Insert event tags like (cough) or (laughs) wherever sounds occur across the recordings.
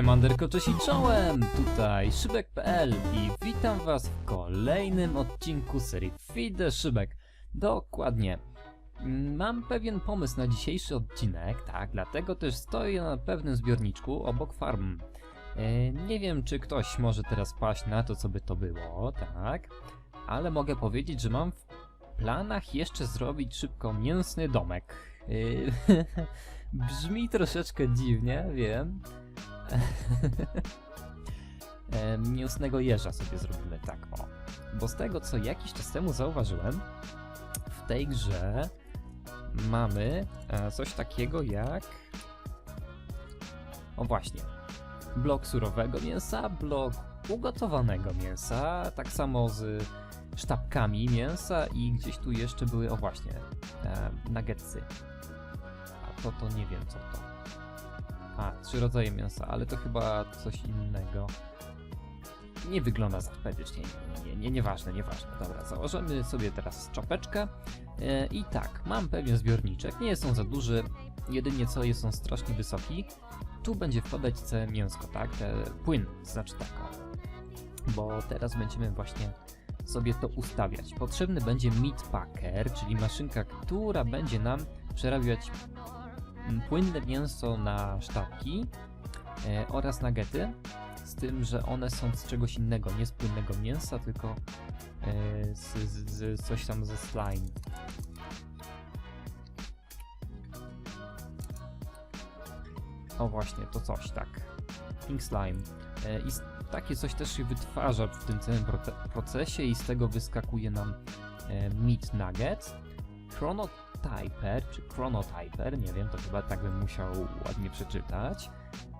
Siemanderko, cześć i czołem! Tutaj Szybek.pl i witam was w kolejnym odcinku serii Feed the Szybek. Dokładnie. Mam pewien pomysł na dzisiejszy odcinek, tak, dlatego też stoję na pewnym zbiorniczku obok farm. E, Nie wiem, czy ktoś może teraz paść na to, co by to było, tak, ale mogę powiedzieć, że mam w planach jeszcze zrobić szybko mięsny domek. E, (laughs) Brzmi troszeczkę dziwnie, wiem, (laughs) mięsnego jeża sobie zrobimy tak o. Bo z tego co jakiś czas temu zauważyłem, w tej grze mamy e, coś takiego jak. O właśnie. Blok surowego mięsa, blok ugotowanego mięsa, tak samo z sztabkami mięsa i gdzieś tu jeszcze były, o właśnie, e, nuggetsy. A to to nie wiem co to. A, trzy rodzaje mięsa, ale to chyba coś innego. Nie wygląda zapetycznie. Nie, nie, nieważne, nieważne. Dobra, założymy sobie teraz czapeczkę. E, I tak, mam pewien zbiorniczek. Nie jest on za duży, jedynie co jest on strasznie wysoki. Tu będzie wpadać całe mięsko, tak? Te, płyn, znaczy tak. Bo teraz będziemy właśnie sobie to ustawiać. Potrzebny będzie meat packer, czyli maszynka, która będzie nam przerabiać płynne mięso na sztabki e, oraz nuggety, z tym, że one są z czegoś innego, nie z płynnego mięsa, tylko e, z, z, z coś tam ze slime. O właśnie, to coś, tak. Pink slime. E, I takie coś też się wytwarza w tym całym proce- procesie i z tego wyskakuje nam meat nugget. Chronotyper, czy chronotyper, nie wiem, to chyba tak bym musiał ładnie przeczytać.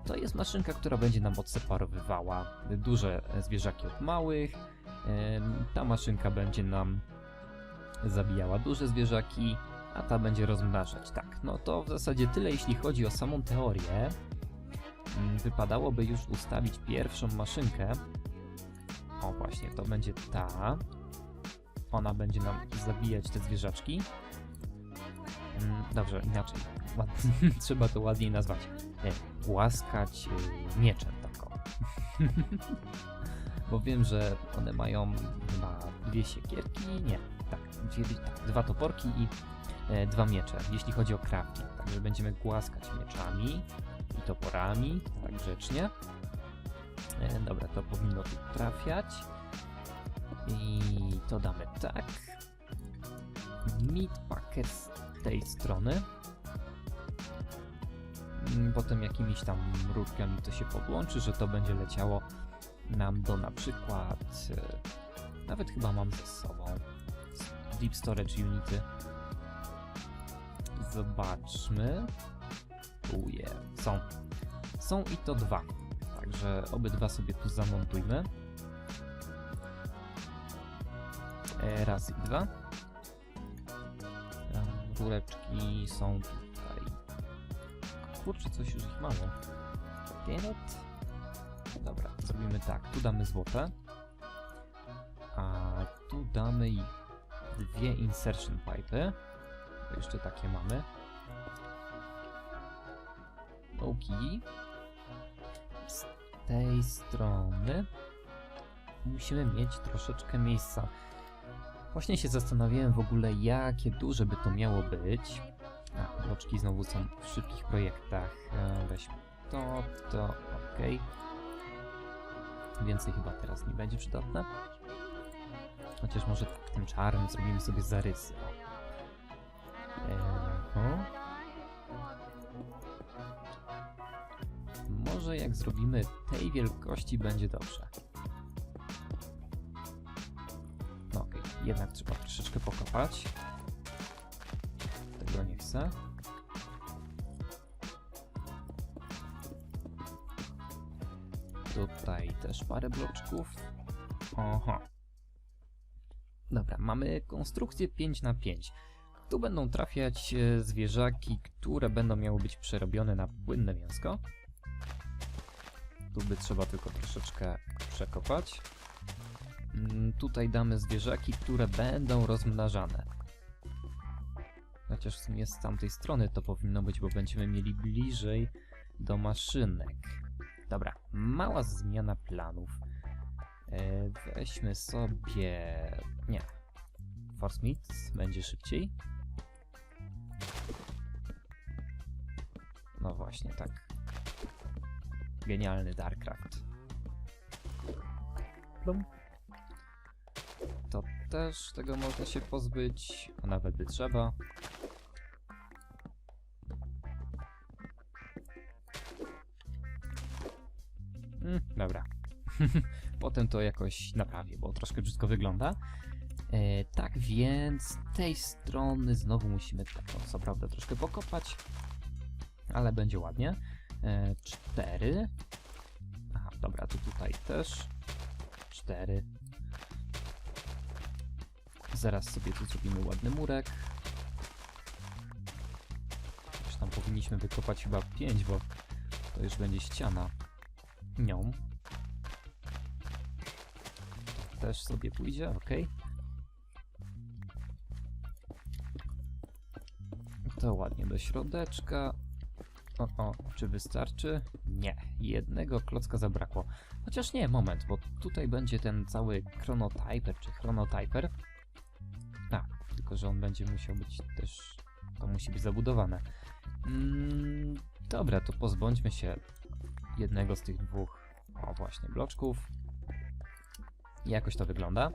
To jest maszynka, która będzie nam odseparowywała duże zwierzaki od małych. Ta maszynka będzie nam zabijała duże zwierzaki, a ta będzie rozmnażać. Tak, no to w zasadzie tyle, jeśli chodzi o samą teorię. Mm, Wypadałoby już ustawić pierwszą maszynkę. O, właśnie, to będzie ta. Ona będzie nam zabijać te zwierzaczki. Mm, Dobrze, inaczej. (laughs) (laughs) Trzeba to ładniej nazwać. Głaskać y, mieczem taką. (laughs) Bo wiem, że one mają chyba dwie siekierki. Nie, tak, dwie, tak dwa toporki i e, dwa miecze, jeśli chodzi o crafting. Także będziemy głaskać mieczami i toporami, tak grzecznie. E, dobra, to powinno tu trafiać. I to damy tak. Meat packet z tej strony. Mm, Potem jakimiś tam rurkami to się podłączy, że to będzie leciało nam do na przykład. e, Nawet chyba mam ze sobą Deep Storage Unity. Zobaczmy. Uje, są. Są i to dwa. Także obydwa sobie tu zamontujmy. E, Raz i dwa. Em, Rureczki są tutaj. Kurczę, coś już ich mało. Damn. Dobra, zrobimy tak. Tu damy złote. A tu damy dwie insertion pipe. Jeszcze takie mamy. Oki. Z tej strony musimy mieć troszeczkę miejsca. Właśnie się zastanawiałem w ogóle, jakie duże by to miało być. A, bloczki znowu są w szybkich projektach. E, Weźmy to, to, ok. Więcej chyba teraz nie będzie przydatne. Chociaż może tak, tym czarnym zrobimy sobie zarysy. o. Eho. Może jak zrobimy tej wielkości będzie dobrze. Jednak trzeba troszeczkę pokopać. Tego nie chcę. Tutaj też parę bloczków. Oho. Dobra, mamy konstrukcję 5 na 5 Tu będą trafiać e, zwierzaki, które będą miały być przerobione na płynne mięsko. Tu by trzeba tylko troszeczkę przekopać. Mm, Tutaj damy zwierzaki, które będą rozmnażane. Chociaż w sumie z tamtej strony to powinno być, bo będziemy mieli bliżej do maszynek. dobra, mała zmiana planów. E, weźmy sobie... nie. Force Meats będzie szybciej. No właśnie, tak. Genialny Darkcraft. Plum. To też tego można się pozbyć, a nawet by trzeba. Mm, dobra. (laughs) Potem to jakoś naprawię, bo troszkę brzydko wygląda. E, tak więc tej strony znowu musimy no, co prawda troszkę pokopać, ale będzie ładnie. E, cztery. Aha, dobra, to tutaj też. Cztery. Zaraz sobie tu zrobimy ładny murek. Już tam powinniśmy wykopać chyba pięć, bo to już będzie ściana nią. Też sobie pójdzie, ok. To ładnie do środeczka. O, o, czy wystarczy? Nie, jednego klocka zabrakło. Chociaż nie, moment, bo tutaj będzie ten cały chronotyper, czy chronotyper. Tylko że on będzie musiał być też... To musi być zabudowane. Mm, dobra, to pozbądźmy się jednego z tych dwóch, o właśnie, bloczków. Jakoś to wygląda.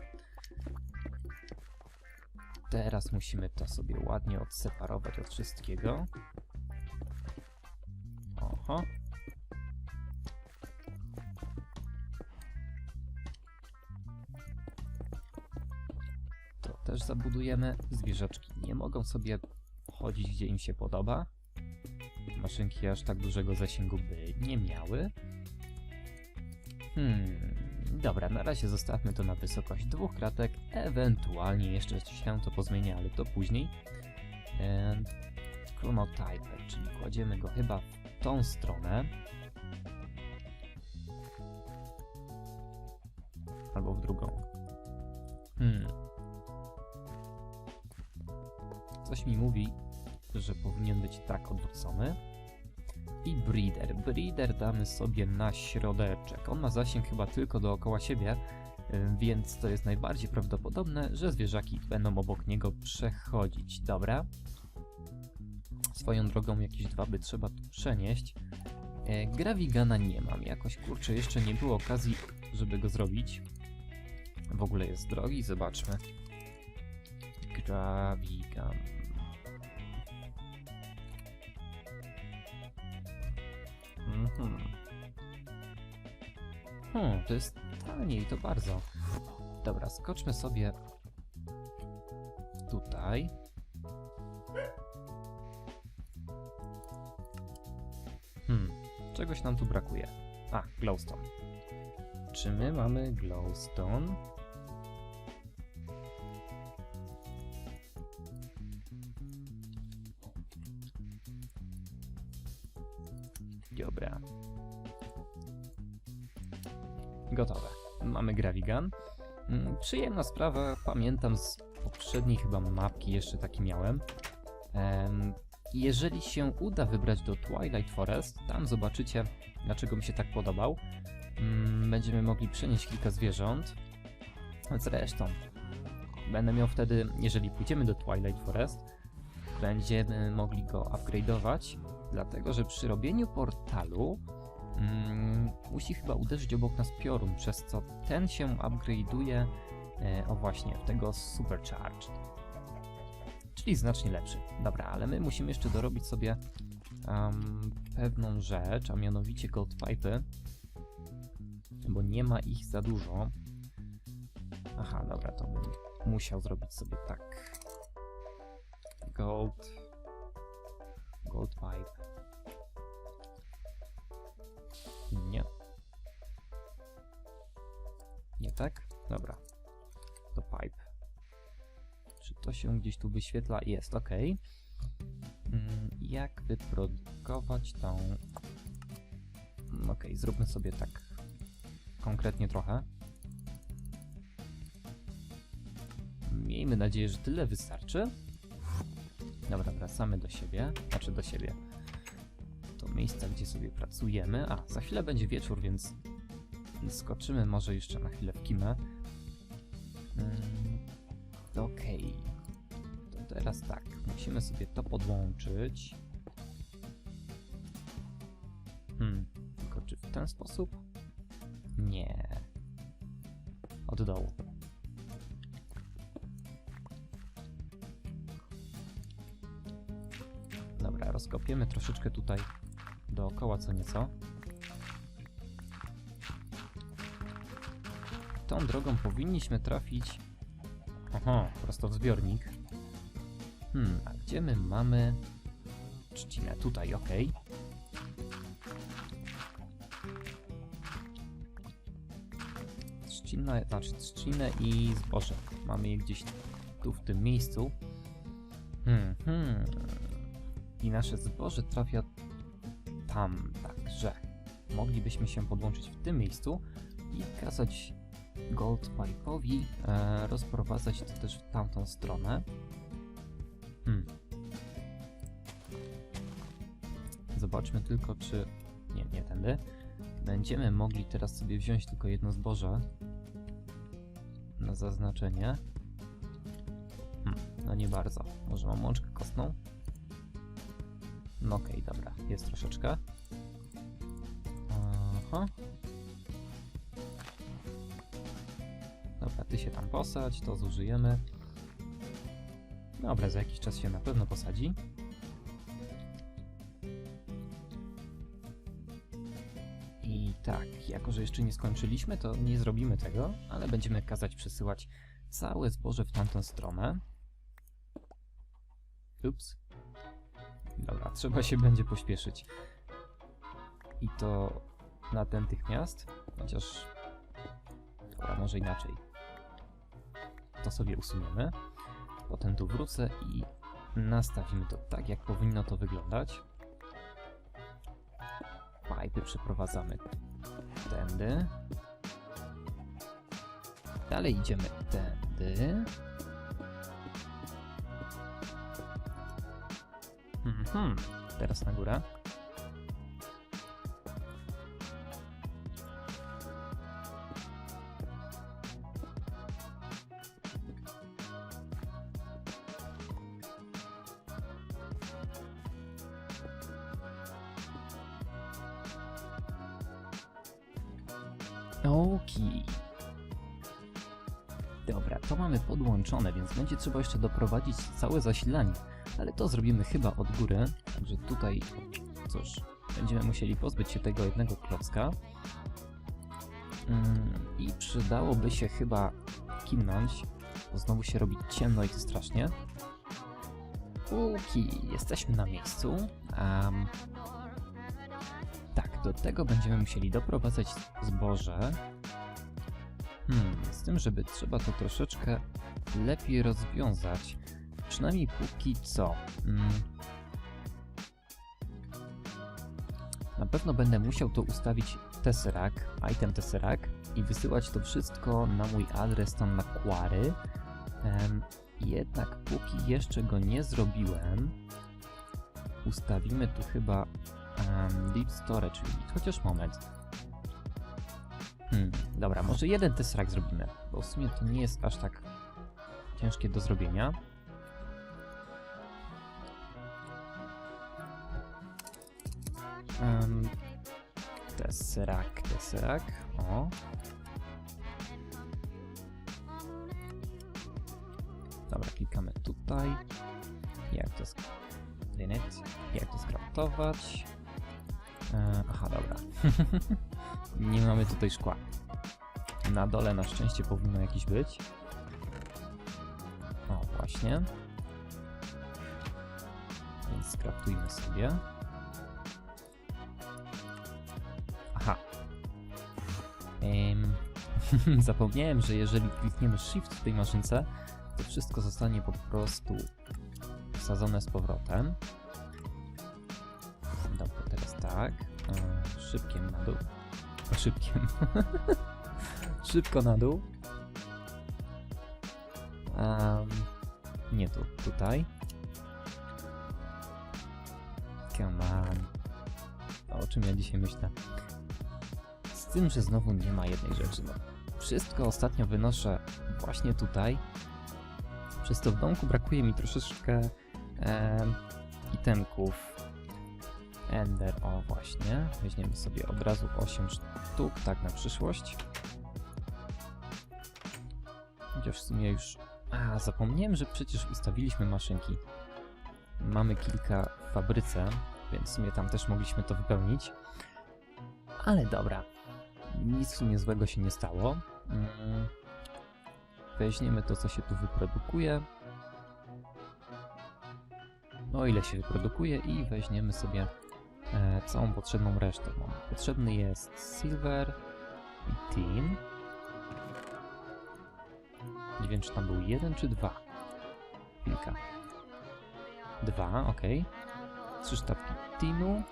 Teraz musimy to sobie ładnie odseparować od wszystkiego. Oho. Też zabudujemy. Zwierzaczki nie mogą sobie chodzić gdzie im się podoba. Maszynki aż tak dużego zasięgu by nie miały. Hmm, dobra, na razie zostawmy to na wysokość dwóch kratek, ewentualnie jeszcze się to pozmienia, ale to później. E, Chronotyper, czyli kładziemy go chyba w tą stronę. Albo w drugą. Hmm. Coś mi mówi, że powinien być tak odwrócony. I breeder. Breeder damy sobie na środeczek. On ma zasięg chyba tylko dookoła siebie, więc to jest najbardziej prawdopodobne, że zwierzaki będą obok niego przechodzić. Dobra. Swoją drogą jakieś dwa by trzeba tu przenieść. E, Gravigana nie mam. Jakoś kurczę, jeszcze nie było okazji, żeby go zrobić. W ogóle jest drogi, zobaczmy. Gravigan. Hmm, to jest taniej, to bardzo. Dobra, skoczmy sobie tutaj. Hmm, czegoś nam tu brakuje. A, glowstone. Czy my mamy glowstone? Przyjemna sprawa, pamiętam z poprzedniej chyba mapki, jeszcze taki miałem. Em, jeżeli się uda wybrać do Twilight Forest, tam zobaczycie, dlaczego mi się tak podobał. Mm, Będziemy mogli przenieść kilka zwierząt. Zresztą, będę miał wtedy, jeżeli pójdziemy do Twilight Forest, będziemy mogli go upgrade'ować, dlatego że przy robieniu portalu mm, musi chyba uderzyć obok nas piorun, przez co ten się upgrade'uje, o właśnie, w tego Supercharged. Czyli znacznie lepszy. Dobra, ale my musimy jeszcze dorobić sobie em, pewną rzecz, a mianowicie gold pipe'y, bo nie ma ich za dużo. Aha, dobra, to bym musiał zrobić sobie tak. Gold. Gold pipe. Nie. Nie tak? Dobra. To się gdzieś tu wyświetla? Jest, ok. Mm, Jak wyprodukować tą... Ok, zróbmy sobie tak konkretnie trochę. Miejmy nadzieję, że tyle wystarczy. Dobra, wracamy do siebie. Znaczy do siebie. To miejsca, gdzie sobie pracujemy. A, za chwilę będzie wieczór, więc skoczymy może jeszcze na chwilę w kimę. Teraz tak, musimy sobie to podłączyć. Hmm, tylko czy w ten sposób? Nie. Od dołu. Dobra, rozkopiemy troszeczkę tutaj dookoła co nieco. Tą drogą powinniśmy trafić... Oho, prosto w zbiornik. Hmm, a gdzie my mamy... Trzcinę, tutaj, ok. Trzcinę, znaczy trzcinę i zboże. Mamy je gdzieś tu w tym miejscu. Hmm, hmm. I nasze zboże trafia tam, także moglibyśmy się podłączyć w tym miejscu i kazać Goldpipe'owi e, rozprowadzać to też w tamtą stronę. Hmm. Zobaczmy tylko, czy... Nie, nie tędy. Będziemy mogli teraz sobie wziąć tylko jedno zboże na zaznaczenie. Hmm, no nie bardzo. Może mam łączkę kostną? No okej, dobra. Jest troszeczkę. Aha. Dobra, ty się tam posadź, to zużyjemy. Dobra, za jakiś czas się na pewno posadzi. I tak, jako że jeszcze nie skończyliśmy, to nie zrobimy tego, ale będziemy kazać przesyłać całe zboże w tamtą stronę. Ups. Dobra, trzeba się będzie pośpieszyć. I to natychmiast, chociaż... Dobra, może inaczej. To sobie usuniemy. Potem tu wrócę i nastawimy to tak, jak powinno to wyglądać. Pipy przeprowadzamy tędy. Dalej idziemy tędy. Mhm, teraz na górę. Będzie trzeba jeszcze doprowadzić całe zasilanie. Ale to zrobimy chyba od góry. Także tutaj, cóż, będziemy musieli pozbyć się tego jednego klocka. Mm, I przydałoby się chyba kimnąć, bo znowu się robi ciemno i to strasznie. Póki jesteśmy na miejscu. Um, tak, do tego będziemy musieli doprowadzać zboże. Hmm, z tym, żeby trzeba to troszeczkę lepiej rozwiązać. Przynajmniej póki co. Mm. Na pewno będę musiał to ustawić Tesseract, item Tesseract i wysyłać to wszystko na mój adres tam na Quarry. Em, jednak póki jeszcze go nie zrobiłem, ustawimy tu chyba um, Deep Storage. Chociaż moment. Hmm, dobra, może jeden Tesseract zrobimy, bo w sumie to nie jest aż tak ciężkie do zrobienia. Um, Tesseract, Tesseract, o. Dobra, klikamy tutaj. Jak to sk- Linet. Jak to skraftować? E, aha, dobra. (laughs) Nie mamy tutaj szkła. Na dole na szczęście powinno jakiś być. O, właśnie. Więc skraftujmy sobie. Aha. Em, (laughs) Zapomniałem, że jeżeli klikniemy Shift w tej maszynce, to wszystko zostanie po prostu wsadzone z powrotem. Dobra, teraz tak. E, Szybkiem na dół. (laughs) Szybkiem. Szybko na dół. Em, nie tu, tutaj. Come on. o czym ja dzisiaj myślę. Z tym, że znowu nie ma jednej rzeczy. No, wszystko ostatnio wynoszę właśnie tutaj. Przez to w domku brakuje mi troszeczkę e, itemków. Ender, o właśnie. Weźmiemy sobie od razu 8 sztuk, tak na przyszłość. Chociaż w sumie już... A, zapomniałem, że przecież ustawiliśmy maszynki. Mamy kilka w fabryce, więc w sumie tam też mogliśmy to wypełnić. Ale dobra. Nic w sumie złego się nie stało. Mm. Weźmiemy to, co się tu wyprodukuje. O ile się wyprodukuje i weźmiemy sobie całą potrzebną resztę. Mam. Potrzebny jest silver i tin. Nie wiem, czy tam był jeden, czy dwa. Kilka. Dwa, ok. Trzy sztabki tinu.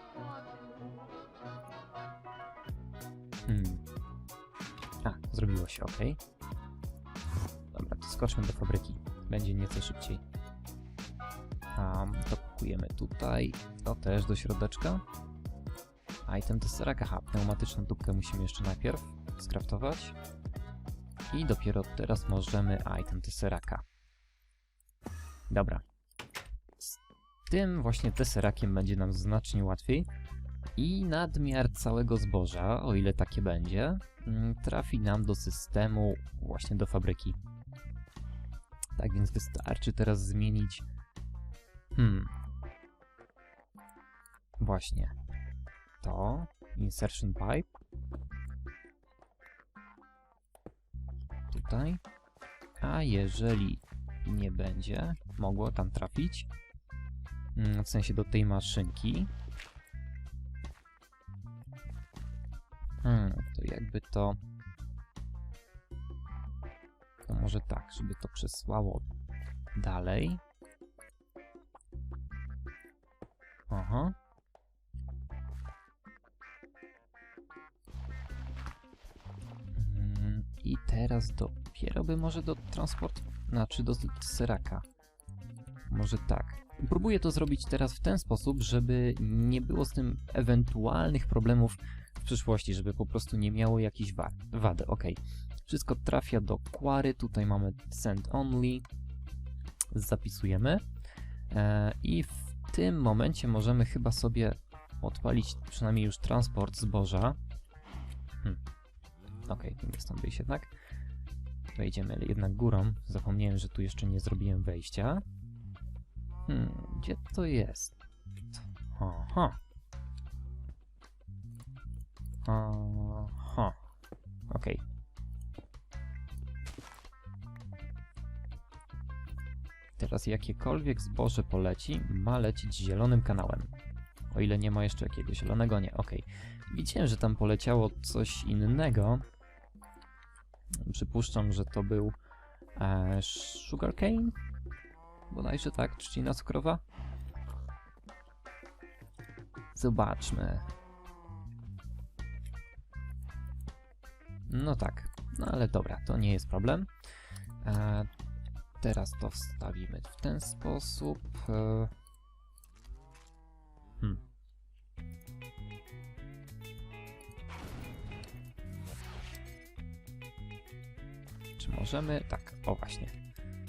Hmm. A, zrobiło się, ok. Dobra, to skoczmy do fabryki. Będzie nieco szybciej. Um, to kupujemy tutaj. To też do środeczka. Item Tesseract. Aha, pneumatyczną tubkę musimy jeszcze najpierw skraftować. I dopiero teraz możemy item Tesseracta. Dobra. Z tym właśnie Tesserakiem będzie nam znacznie łatwiej. I nadmiar całego zboża, o ile takie będzie, mm, trafi nam do systemu, właśnie do fabryki. Tak więc wystarczy teraz zmienić. Hmm. Właśnie. To. Insertion pipe. Tutaj. A jeżeli nie będzie mogło tam trafić, mm, w sensie do tej maszynki, Hmm, to jakby to... To może tak, żeby to przesłało dalej. Aha. Teraz dopiero by może do transport... Znaczy do seraka. Może tak. Próbuję to zrobić teraz w ten sposób, żeby nie było z tym ewentualnych problemów w przyszłości, żeby po prostu nie miało jakiejś wa wady. Ok, wszystko trafia do Quary, tutaj mamy send only, zapisujemy e, i w tym momencie możemy chyba sobie odpalić przynajmniej już transport zboża. Hmm. Ok, nie stąd wyjść jednak. Wejdziemy jednak górą. Zapomniałem, że tu jeszcze nie zrobiłem wejścia. Hmm, gdzie to jest? Aha. Aha. Okej. Okay. Teraz jakiekolwiek zboże poleci, ma lecieć zielonym kanałem. O ile nie ma jeszcze jakiegoś zielonego, nie, okej. Okay. Widziałem, że tam poleciało coś innego. Przypuszczam, że to był e, sugarcane? Bodajże tak, trzcina cukrowa? Zobaczmy. No tak, no ale dobra, to nie jest problem. E, teraz to wstawimy w ten sposób. E, hmm. Możemy? Tak, o właśnie.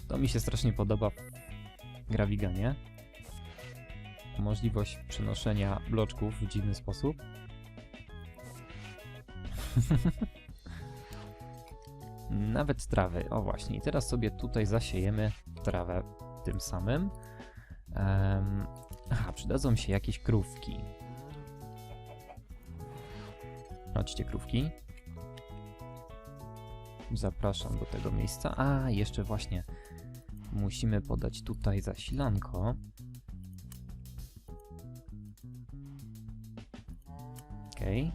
To mi się strasznie podoba w Graviganie. Możliwość przenoszenia bloczków w dziwny sposób. (laughs) Nawet trawy. O właśnie, i teraz sobie tutaj zasiejemy trawę tym samym. Um, aha, przydadzą się jakieś krówki. Chodźcie, krówki. Zapraszam do tego miejsca. A, jeszcze właśnie musimy podać tutaj zasilanko. Okay.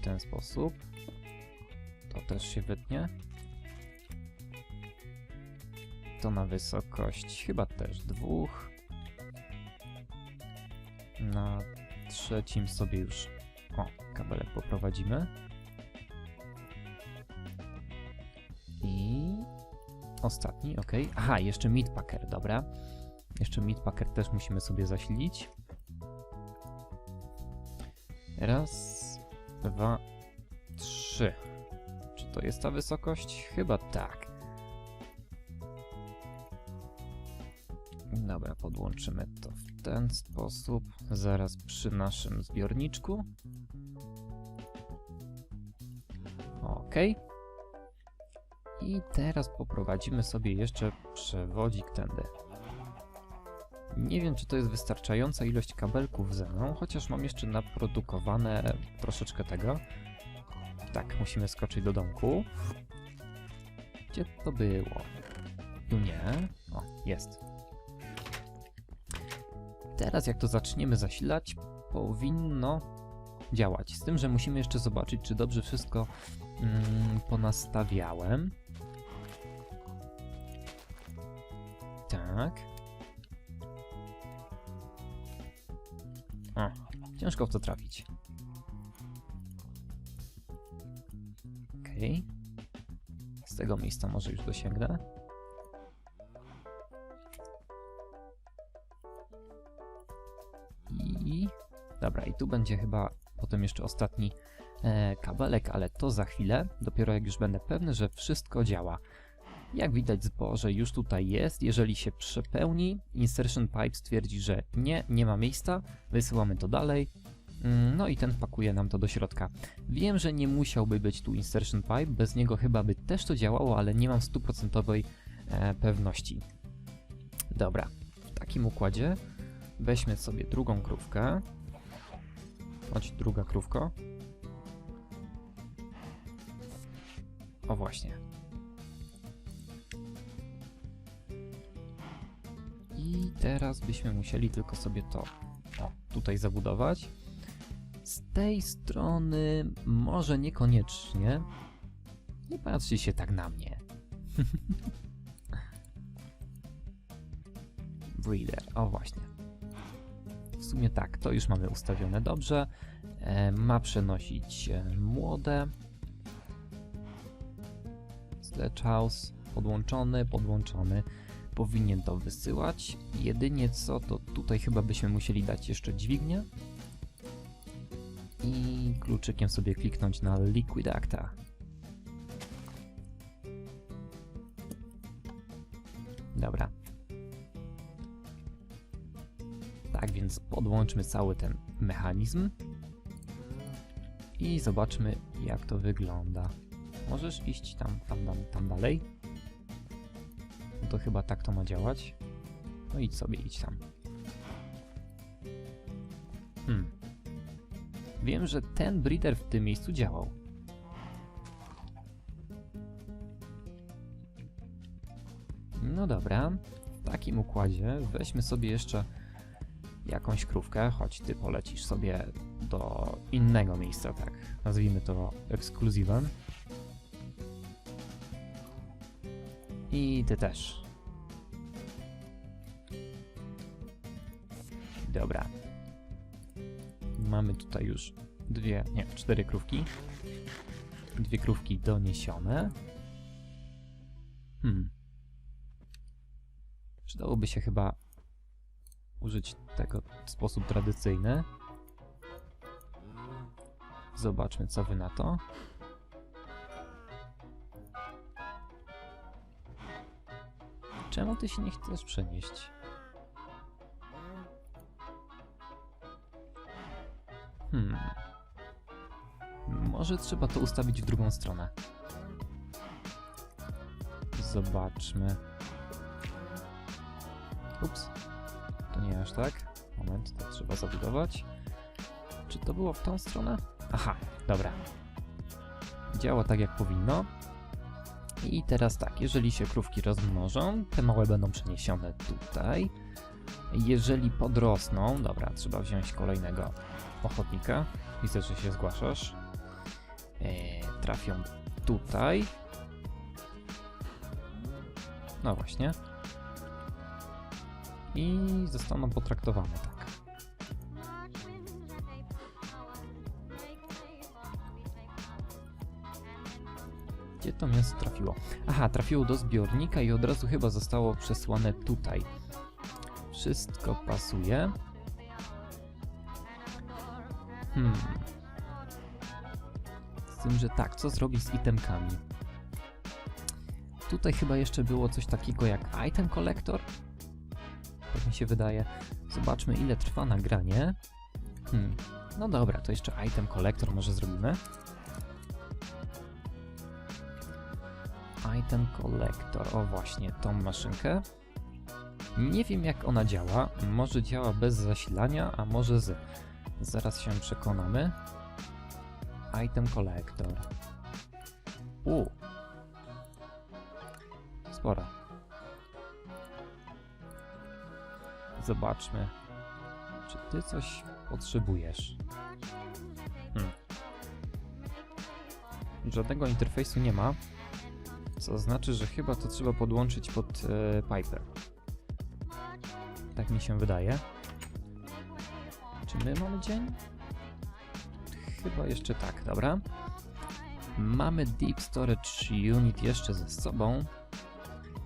W ten sposób. To też się wytnie. To na wysokość chyba też dwóch. Na trzecim sobie już o, kabelek poprowadzimy. Ostatni, ok. Aha, jeszcze meatpacker, dobra. Jeszcze meatpacker też musimy sobie zasilić. Raz, dwa, trzy. Czy to jest ta wysokość? Chyba tak. Dobra, podłączymy to w ten sposób. Zaraz przy naszym zbiorniczku. Ok. I teraz poprowadzimy sobie jeszcze przewodzik tędy. Nie wiem, czy to jest wystarczająca ilość kabelków ze mną, chociaż mam jeszcze naprodukowane troszeczkę tego. Tak, musimy skoczyć do domku. Gdzie to było? Tu nie. O, jest. Teraz jak to zaczniemy zasilać, powinno działać. Z tym, że musimy jeszcze zobaczyć, czy dobrze wszystko mm, ponastawiałem. Tak. Ciężko w to trafić. Okej. Z tego miejsca może już dosięgnę. I... Dobra, i tu będzie chyba potem jeszcze ostatni e, kabelek, ale to za chwilę. Dopiero jak już będę pewny, że wszystko działa. Jak widać zboże już tutaj jest. Jeżeli się przepełni, insertion pipe stwierdzi, że nie, nie ma miejsca. Wysyłamy to dalej. Mm, No i ten pakuje nam to do środka. Wiem, że nie musiałby być tu insertion pipe, bez niego chyba by też to działało, ale nie mam stuprocentowej e, pewności. Dobra, w takim układzie weźmy sobie drugą krówkę. Chodź, druga krówko. O właśnie. I teraz byśmy musieli tylko sobie to o, tutaj zabudować. Z tej strony może niekoniecznie. Nie patrzcie się tak na mnie. (laughs) Breeder, o właśnie. W sumie tak, to już mamy ustawione dobrze. E, ma przenosić e, młode. Sledge House podłączony, podłączony. Powinien to wysyłać. Jedynie co, to tutaj chyba byśmy musieli dać jeszcze dźwignię. I kluczykiem sobie kliknąć na Liquid Acta. Dobra. Tak więc podłączmy cały ten mechanizm i zobaczmy jak to wygląda. Możesz iść tam, tam, tam, tam dalej. No to chyba tak to ma działać. No idź sobie, idź tam. Hmm. Wiem, że ten breeder w tym miejscu działał. No dobra, w takim układzie weźmy sobie jeszcze jakąś krówkę, choć ty polecisz sobie do innego miejsca, tak nazwijmy to ekskluzywem. I ty też. Dobra. Mamy tutaj już dwie, nie, cztery krówki. Dwie krówki doniesione. Hmm. Przydałoby się chyba użyć tego w sposób tradycyjny. Zobaczmy, co wy na to. Czemu ty się nie chcesz przenieść? Hmm. Może trzeba to ustawić w drugą stronę. Zobaczmy. Ups. To nie aż tak. Moment, to trzeba zabudować. Czy to było w tą stronę? Aha, dobra. Działa tak jak powinno. I teraz tak, jeżeli się krówki rozmnożą, te małe będą przeniesione tutaj. Jeżeli podrosną, dobra, trzeba wziąć kolejnego ochotnika. Widzę, że się zgłaszasz. Eee, trafią tutaj. No właśnie. I zostaną potraktowane to miasto trafiło? Aha, trafiło do zbiornika i od razu chyba zostało przesłane tutaj. Wszystko pasuje. Hmm. Z tym, że tak, co zrobić z itemkami? Tutaj chyba jeszcze było coś takiego jak item collector. Tak mi się wydaje. Zobaczmy ile trwa nagranie. Hmm. No dobra, to jeszcze item collector może zrobimy. Item collector, o właśnie, tą maszynkę. Nie wiem jak ona działa. Może działa bez zasilania, a może z. Zaraz się przekonamy. Item collector. U. Spora. Zobaczmy. Czy ty coś potrzebujesz? Hmm. Żadnego interfejsu nie ma. Co znaczy, że chyba to trzeba podłączyć pod e, Piper. Tak mi się wydaje. Czy my mamy dzień? Chyba jeszcze tak, dobra. Mamy Deep Storage Unit jeszcze ze sobą.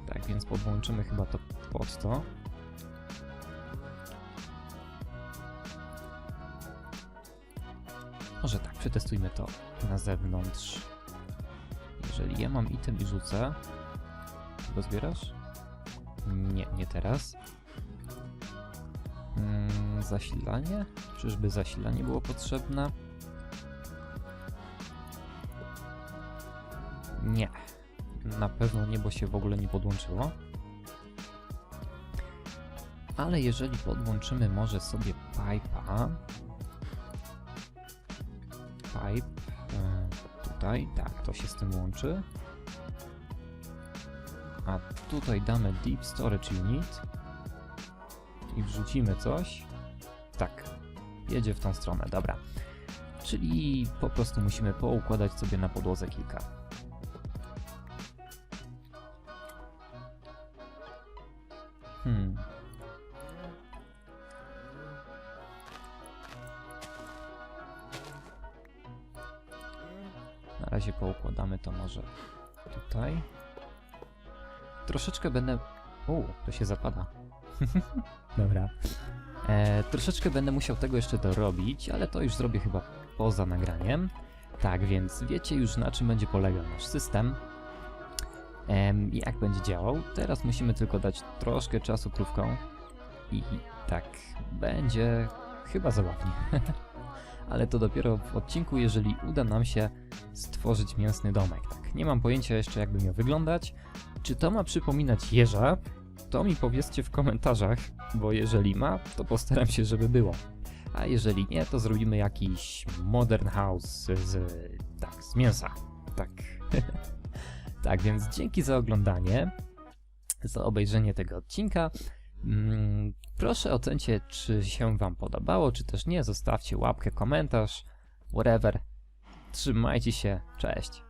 Tak więc podłączymy chyba to pod to. Może tak, przetestujmy to na zewnątrz. Jeżeli ja mam item i rzucę, go zbierasz? Nie, nie teraz. Mm, zasilanie? Czyżby zasilanie było potrzebne? Nie. Na pewno niebo się w ogóle nie podłączyło. Ale jeżeli podłączymy może sobie pipe'a, pipe tutaj, tak, to się z tym łączy. A tutaj damy Deep Storage Unit i wrzucimy coś. Tak, jedzie w tą stronę, dobra. Czyli po prostu musimy poukładać sobie na podłodze kilka. Może tutaj. Troszeczkę będę... U, to się zapada. (laughs) Dobra. E, troszeczkę będę musiał tego jeszcze dorobić, ale to już zrobię chyba poza nagraniem. Tak, więc wiecie już na czym będzie polegał nasz system. Em, i jak będzie działał. Teraz musimy tylko dać troszkę czasu krówką. I tak, będzie chyba zabawnie. (laughs) ale to dopiero w odcinku, jeżeli uda nam się stworzyć mięsny domek. Tak, nie mam pojęcia jeszcze jak by miał wyglądać. Czy to ma przypominać jeża? To mi powiedzcie w komentarzach, bo jeżeli ma, to postaram się, żeby było. A jeżeli nie, to zrobimy jakiś modern house z, tak, z mięsa. Tak. (laughs) tak, więc dzięki za oglądanie, za obejrzenie tego odcinka. Mm, proszę ocencie, czy się wam podobało, czy też nie. Zostawcie łapkę, komentarz, whatever. Trzymajcie się, cześć.